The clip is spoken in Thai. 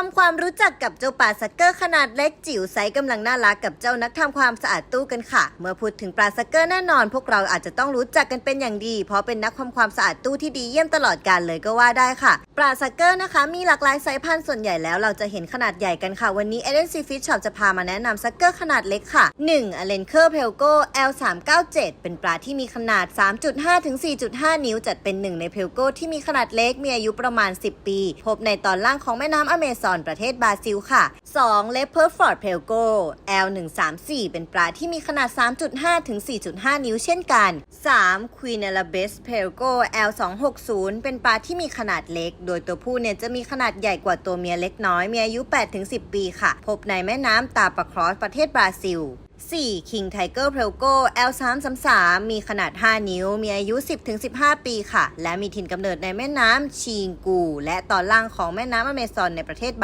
ทำความรู้จักกับเจ้าปลาซักเกอร์ขนาดเล็กจิ๋วไซส์กำลังน่ารักกับเจ้านักทำความสะอาดตู้กันค่ะ เมื่อพูดถึงปลาซักเกอร์แน่นอน พวกเราอาจจะต้องรู้จักกันเป็นอย่างดี เพราะเป็นนักทำความสะอาดตู้ที่ดีเยี่ยมตลอดกาลเลยก็ว่าได้ค่ะ ปลาซักเกอร์นะคะ มีหลากหลายสายพันธุ์ส่วนใหญ่แล้วเราจะเห็นขนาดใหญ่กันค่ะ วันนี้เอเดนซีฟิชช็อปจะพามาแนะนำซักเกอร์ขนาดเล็กค่ะ 1. อเลนเคอร์เพลโก L397 เป็นปลาที่มีขนาด 3.5ถึง4.5 นิ้วจัดเป็นหนึ่งในเพลโก้ที่มีขนาดเล็กมีอายุประมาณ 10 ปี พบในตอนล่างของแม่น้ำอเมซอนประเทศบราซิลค่ะ 2. l e p e r f o r d p e l g o L134 เป็นปลาที่มีขนาด 3.5 ถึง 4.5 นิ้วเช่นกัน 3. Queen e l a b e s p e l g o L260 เป็นปลาที่มีขนาดเล็ก โดยตัวผู้เนี่ยจะมีขนาดใหญ่กว่าตัวเมียเล็กน้อย มีอายุ 8 ถึง 10 ปีค่ะ พบในแม่น้ำตาปะครอสประเทศบราซิล 4. King Tiger p r e l g o L333 มีขนาด 5 นิ้ว มีอายุ 10-15 ปีค่ะ และมีถิ่นกำเนิดในแม่น้ำชิงกู และตอนล่างของแม่น้ำอเมซอนในประเทศ